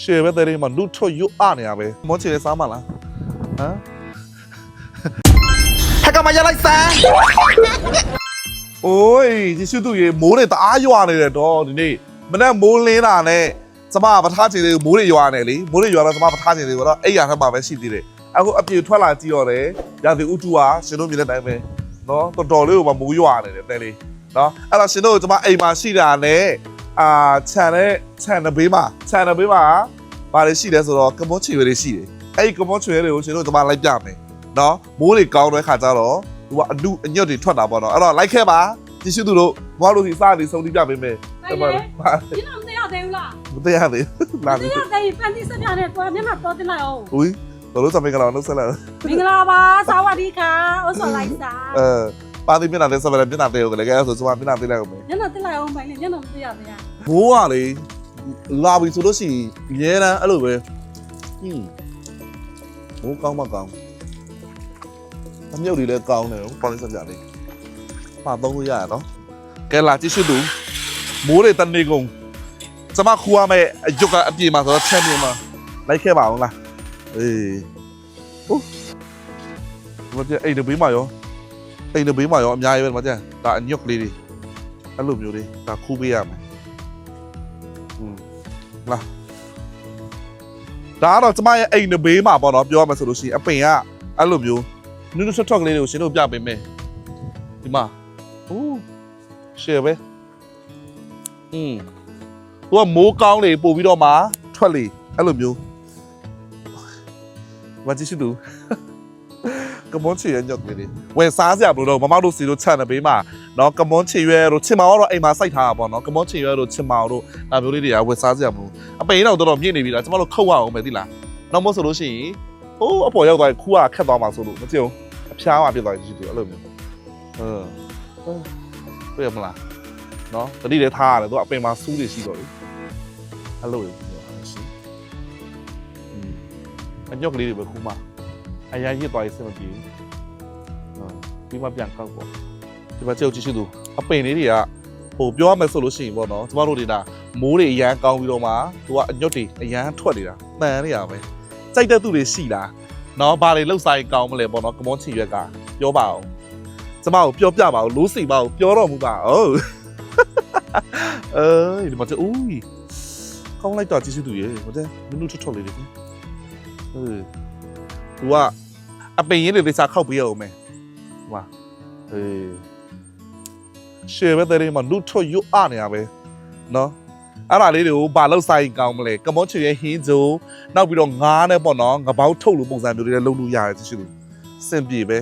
ရှယ်ပဲတဲ့လေးမှာလူထွတ်ရွအနေရပဲမောချေစားမလားဟမ်ဟက်ကမရလိုက်စမ်းအိုးဒီရှိသူရေမိုးတွေတအားရွာနေတယ်တော့ဒီနေ့မနေ့မိုးလင်းတာနဲ့ကျမပထားချင်သေးဘူးမိုးတွေရွာနေလေမိုးတွေရွာတော့ကျမပထားချင်သေးဘူးတော့အဲ့ရထက်မှပဲရှိသေးတယ်အခုအပြေထွက်လာကြည့်တော့တယ်ရာသီဥတုကရှင်တို့မြင်တဲ့အတိုင်းပဲနော်တော်တော်လေးကိုမှမိုးရွာနေတယ်တဲ့လေးနော်အဲ့တော့ရှင်တို့ကျမအိမ်မှာရှိတာနဲ့ အာခြံနဲ့ခြံတဲ့ဘေးမှာခြံတဲ့ဘေးမှာဘာတွေရှိလဲဆိုတော့ကမွန်ချီတွေရှိတယ်အဲ့ဒီကမွန်ချီတွေကိုရှင်တို့ကျမလိုက်ပြမယ်နော်မိုးတွေကောင်းတဲ့ခါကျတော့သူကအဒုအညွတ်တွေထွက်တာပေါ့နော်အဲ့တော့လိုက်ခဲ့ပါကြည့်ရှုသူတို့မတို့ဒီစားနေစုံတိပြပေးမယ်တိုင်လေဒီတော့မသိရသေးဘူးလားမသိရသေးဘူးလာမပြီသိရသေးဘူးဖန်တီးစပြနဲ့တွားမျက်နှာတော့တင်လိုက်အောင်ဦးတော်လို့စမေကလာနှုတ်ဆက်လာမင်္ဂလာပါသာဝတိခါဥစ္စာလိုက်စာအဲ ပါတိမျက်နှာလေးဆက်လာမျက်နှာသေးကိုလည်းကဲဆိုကျမမျက်နှာသေးလိုက်အောင်မယ်မျက်နှာတင်လိုက်အောင်ပိုင်လေမျက်နှာမသိရသေးဘူးဘိုးကလေလာပြီဆိုလို့ရှိရင်ရဲတန်းအဲ့လိုပဲဟင်းဘိုးကောင်းမကောင်းအမြုပ်တွေလည်းကောင်းတယ်ပေါ့လေးဆက်ကြလေးပါသုံးလို့ရရနော်ကဲလာကြည့်ရှုသူမိုးတွေတနေကုန်ကျမခူရမယ်အယုတ်ကအပြေမှာဆိုတော့ချမ်းမြေမှာလိုက်ခဲ့ပါအောင်လားအေးဟုတ်မကြအိမ်တဘေးမှာရော အိမ်တဘေးမှာရောအများကြီးပဲမကြဒါအညွတ်ကလေးတွေအဲ့လိုမျိုးတွေဒါခူးပေးရမယ် อืมလာဒါကတော့ကျမရဲ့အိမ်နဘေးမှာပေါ့နော်ပြောရမယ်ဆိုလို့ရှိရင်အပင်ကအဲ့လိုမျိုးနုနုထွက်ထွက်ကလေးတွေကိုရှင်တို့ပြပေးမယ်ဒီမှာဟိုးရှယ်ပဲอืมသူကမိုးကောင်းလေပို့ပြီးတော့မှထွက်လေအဲ့လိုမျိုးမကြည့်ရှိသူ ကမွန်ချီရဲ့ညော့ကလေးတွေဝယ်စားစရာဘလို့တော့မမတို့စီတို့ချန်တဲ့ဘေးမှာနော်ကမွန်ချီရွဲတို့ချင်မောင်ကတော့အိမ်မှာစိုက်ထားတာပေါ့နော်ကမွန်ချီရွဲတို့ချင်မောင်တို့ဒါမျိုးလေးတွေကဝယ်စားစရာမလိုအပိန်တော့တော်တော်မြင့်နေပြီလားကျမတို့ခုတ်ရအောင်မယ်သိလားနောက်မဟုတ်ဆိုလို့ရှိရင်ဟိုးအပေါ်ရောက်သွားရင်ခူးကခက်သွားမှာဆိုလို့မကြည့်အောင်အဖျားမှပြစ်သွားရင်ကြည့်တယ်အဲ့လိုမျိုးဟမ်တွေ့ရမလားနော်တတိလည်းထားရတယ်သူကအပိန်မှာစူးတွေရှိတော့လေအဲ့လိုမျိုးရှိအညော့ကလေးတွေပဲခူးမှာ အရင်ရစ်သွားရင်စင်မပြေဘူးဟုတ်ပြီးမှပြန်ကောက်ပေါ့ဒီမှာကြည့်ကြည့်ရှိသူအပိန်လေးတွေကဟိုပြောရမယ်ဆိုလို့ရှိရင်ပေါ့နော်ကျမတို့တွေကမိုးတွေအရန်ကောင်းပြီးတော့မှသူကအညွတ်တွေအရန်ထွက်နေတာတန်နေရပဲကြိုက်တဲ့သူတွေရှိလားနော်ဘာတွေလှုပ်ဆိုင်ကောင်းမလဲပေါ့နော်ကမွန်ချီရွက်ကပြောပါအောင်ကျမကိုပြောပြပါအောင်လို့စီပါအောင်ပြောတော့မှုပါဟုတ်အေးဒီမှာကျဦးကောင်းလိုက်တော့ကြည့်စစ်သူရေဟိုတဲ့မင်းတို့ထွက်ထွက်လေးတွေဟေး သူကအပင်ရင်းတွေသေချာခောက်ပေးရအောင်မယ်ဟိုမှာအေးရှယ်ပဲတဲ့လေးမှာလူထွတ်ရွအနေရပဲနော်အဲ့ဒါလေးတွေကိုဘာလို့ဆိုင်ကောင်းမလဲကမွန်ချီရဲ့ဟင်းဂျိုနောက်ပြီးတော့ငားနဲ့ပေါ့နော်ငပေါင်းထုတ်လို့ပုံစံမျိုးတွေလည်းလုပ်လို့ရတယ်ကြည့်ရှုလို့စင်ပြေပဲ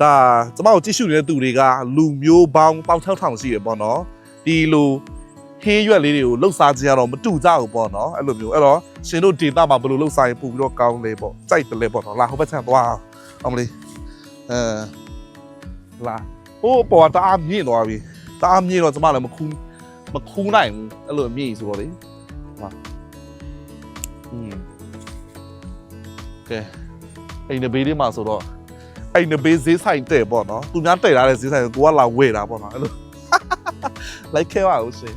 ဒါကျမတို့ကြည့်ရှုနေတဲ့သူတွေကလူမျိုးပေါင်းပေါင်းထောက်ထောင်ရှိရပေါ့နော်ဒီလို ဟင်းရွက်လေးတွေကိုလှုပ်စားကြရတော့မတူကြဘူးပေါ့နော်အဲ့လိုမျိုးအဲ့တော့ရှင်တို့ဒေတာမှာဘယ်လိုလှုပ်စားရင်ပို့ပြီးတော့ကောင်းလဲပေါ့ကြိုက်တယ်လေပေါ့နော်လာဟိုဘက်ချမ်းသွားအောင်မလေးအဲလာဟိုးပေါ်ကတအားမြင့်သွားပြီတအားမြင့်တော့ကျမလည်းမခူးမခူးနိုင်ဘူးအဲ့လိုမြင့်ဆိုတော့လေဟာอืมကဲအိမ်နဘေးလေးမှာဆိုတော့အိမ်နဘေးဈေးဆိုင်တဲ့ပေါ့နော်သူများတဲ့ထားတဲ့ဈေးဆိုင်ကိုကိုကလာဝယ်တာပေါ့နော်အဲ့လိုလိုက်ခဲပါဦးရှင်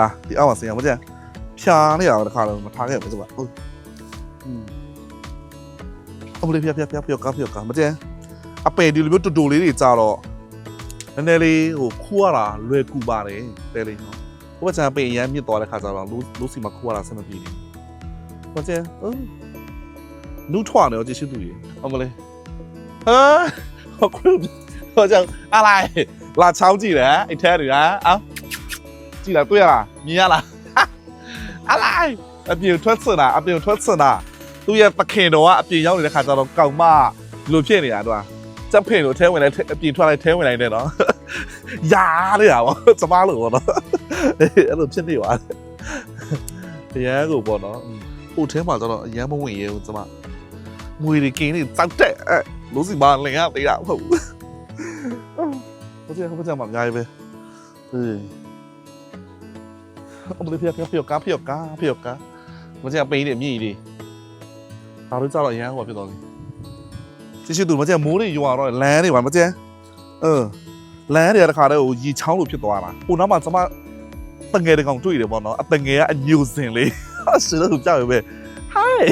လာဒီအောက်မှာဆင်ရမကြဖြာနေရတော့တခါတော့မထားခဲ့ဘူးကျမဟုတ်อืมအမလေးဖျက်ဖျက်ဖျက်ဖျက်ကားဖျက်ကားမကြအပယ်ဒီလိုမျိုးတူတူလေးတွေကြတော့နည်းနည်းလေးဟိုခူရတာလွယ်ကူပါတယ်တဲလေးနော်ဟိုဘက်ကျန်ပင်အရမ်းမြင့်သွားတဲ့ခါကျတော့လူလူစီမှာခူရတာဆက်မပြေဘူးဘာကျအင်းနူထွားနေတော့ကြည့်ရှိသူကြီးအမလေးဟာဟိုခုဟိုကြောင့်အလိုက်လာချောင်းကြည့်တယ်အိတ်ထဲတွေကအောင်း ကြည့်လားတွေ့ရလားမြင်ရလားအလိုက်အပြင်ထွက်စင်တာအပြင်ထွက်စင်တာသူ့ရဲ့ပခင်တော်ကအပြင်ရောက်နေတဲ့ခါကျတော့ကောင်မဒီလိုဖြစ်နေတာတော့စက်ဖင်လို့ထဲဝင်လိုက်အပြင်ထွက်လိုက်ထဲဝင်လိုက်တယ်နော်ယားလေရပါစမားလို့ပေါ့နော်အဲ့လိုဖြစ်နေပါအရန်ကိုပေါ့နော်ဟိုထဲမှာကျတော့အရန်မဝင်ရဲဘူးစမငွေတွေကင်းနေတောက်တဲ့အဲ့လို့စီမလင်ရသေးတာဟုတ်ဘူးဟုတ်တယ်ဟုတ်တယ်မှာအများကြီးပဲအေး အမလေးဖျက်ဖျက်ဖျက်ကားဖျက်ကားဖျက်ကားမကျန်ပိန်းနေမြည်လေးဒါတို့ကျတော့အရန်ဟိုဖြစ်သွားပြီကြည့်ရှုသူမကျန်မိုးတွေရွာတော့လမ်းတွေပါမကျန်အင်းလမ်းတွေကတခါတည်းဟိုရီချောင်းလိုဖြစ်သွားတာဟိုနောက်မှာကျမတငယ်တကောင်တွေ့တယ်ပေါ့နော်အတငယ်ကအညိုစင်လေးရှင်တို့ကြောက်ရပဲ hi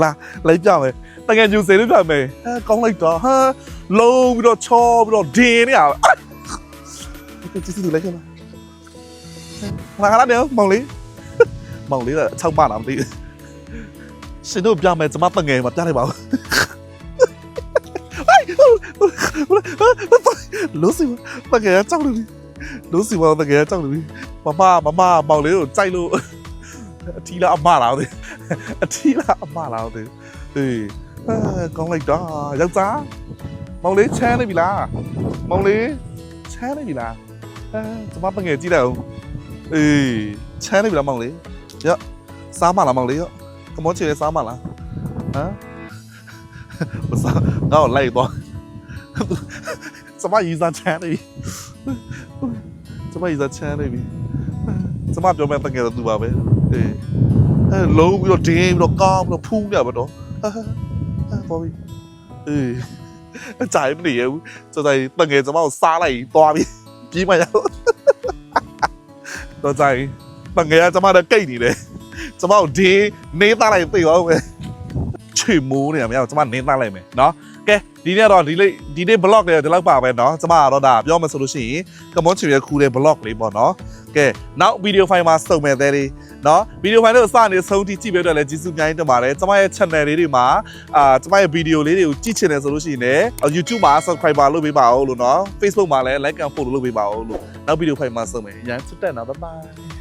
လာလိုက်ပြမယ်တငယ်ညိုစင်လေးပြမယ်ဟာကောင်းလိုက်တော့ဟာလုံးပြီးတော့ချောပြီးတော့ဒင်းနေရကြည့်စီလိုက်ခဲ့လား လာခလာနေမောင်လေးမောင်လေးက6ပါလားမသိဘူးရှင်တို့ပြမယ်ကျမတငယ်မှာပြလိုက်ပါဦးလို့စီတကယ်ကြောက်လို့လို့စီမတကယ်ကြောက်လို့မမမမမောင်လေးကိုကြိုက်လို့အထီးလားအမလားတဲ့အထီးလားအမလားတဲ့ဟေးအာကောင်းလိုက်တာယောက်ျားမောင်လေးချမ်းနေပြီလားမောင်လေးချမ်းနေပြီလားအဲကျမတကယ်ကြည့်လိုက်အောင် အေးချမ်းနေပြီလားမောင်လေးရော့စားမလားမောင်လေးရော့ကမောချေစားမလားဟမ်မစားတော့လိုက်တော့ကျမရည်စားချမ်းနေပြီကျမရည်စားချမ်းနေပြီကျမပြောမဲ့တကယ်တော့သူပါပဲအေးအဲလုံးပြီးတော့ဒင်းပြီးတော့ကောင်းပြီးတော့ဖူးနေပါတော့ဟာဟာပေါ်ပြီအေးအကြိုင်မနေရဘူးစတိုင်တကယ်ကျမကိုစားလိုက်သွားပြီပြီးမှရတော့ ကြိုင်တကယ်ကကျမတော့ကိတ်နေတယ်ကျမကိုဒင်းနေသားလိုက်သိအောင်ပဲချွေမိုးနေရမရကျမနေသားလိုက်မယ်နော် ကဲဒီနေ့တော့ဒီလေးဒီနေ့ blog လေးဒီလောက်ပါပဲเนาะကျမကတော့ဒါပြောမှဆိုလို့ရှိရင်ကမွန်ချီရခူတဲ့ blog လေးပေါ့เนาะကဲနောက် video file မှာစုံမဲ့တဲ့လေး နော်ဗီဒီယိုဖိုင်တို့အစနေဆုံးထိကြည့်ပေးတော့လည်းကျေးဇူးအများကြီးတင်ပါတယ်ကျွန်မရဲ့ channel လေးတွေမှာအာကျွန်မရဲ့ဗီဒီယိုလေးတွေကိုကြည့်ချင်တယ်ဆိုလို့ရှိရင်လည်း YouTube မှာ subscriber လုပ်ပေးပါဦးလို့နော် Facebook မှာလည်း like and follow လုပ်ပေးပါဦးလို့နောက်ဗီဒီယိုဖိုင်မှာဆုံမယ်အရင်ချစ်တက်နော် bye bye